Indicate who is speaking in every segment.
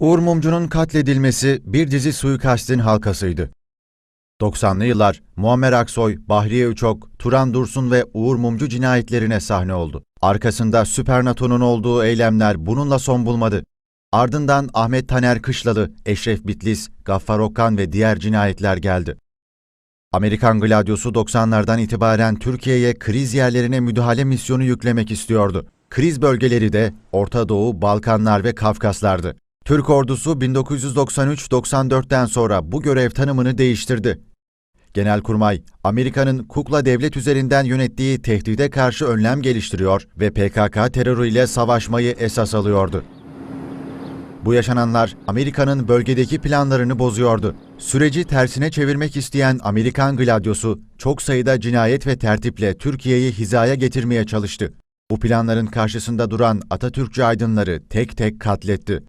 Speaker 1: Uğur Mumcu'nun katledilmesi bir dizi suikastin halkasıydı. 90'lı yıllar Muammer Aksoy, Bahriye Üçok, Turan Dursun ve Uğur Mumcu cinayetlerine sahne oldu. Arkasında Süpernato'nun olduğu eylemler bununla son bulmadı. Ardından Ahmet Taner Kışlalı, Eşref Bitlis, Gaffar Okkan ve diğer cinayetler geldi. Amerikan Gladyosu 90'lardan itibaren Türkiye'ye kriz yerlerine müdahale misyonu yüklemek istiyordu. Kriz bölgeleri de Orta Doğu, Balkanlar ve Kafkaslardı. Türk ordusu 1993-94'ten sonra bu görev tanımını değiştirdi. Genelkurmay, Amerika'nın kukla devlet üzerinden yönettiği tehdide karşı önlem geliştiriyor ve PKK terörüyle savaşmayı esas alıyordu. Bu yaşananlar Amerika'nın bölgedeki planlarını bozuyordu. Süreci tersine çevirmek isteyen Amerikan Gladyosu çok sayıda cinayet ve tertiple Türkiye'yi hizaya getirmeye çalıştı. Bu planların karşısında duran Atatürkçü aydınları tek tek katletti.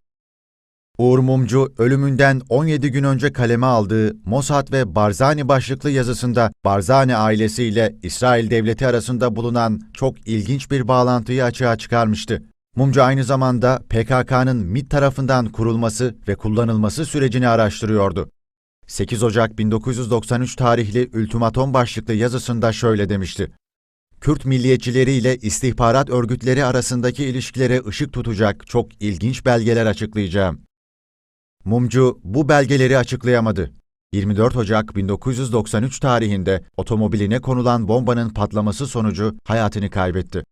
Speaker 1: Uğur Mumcu ölümünden 17 gün önce kaleme aldığı Mossad ve Barzani başlıklı yazısında Barzani ailesiyle İsrail devleti arasında bulunan çok ilginç bir bağlantıyı açığa çıkarmıştı. Mumcu aynı zamanda PKK'nın MİT tarafından kurulması ve kullanılması sürecini araştırıyordu. 8 Ocak 1993 tarihli Ultimatom başlıklı yazısında şöyle demişti. Kürt milliyetçileriyle istihbarat örgütleri arasındaki ilişkilere ışık tutacak çok ilginç belgeler açıklayacağım. Mumcu bu belgeleri açıklayamadı. 24 Ocak 1993 tarihinde otomobiline konulan bombanın patlaması sonucu hayatını kaybetti.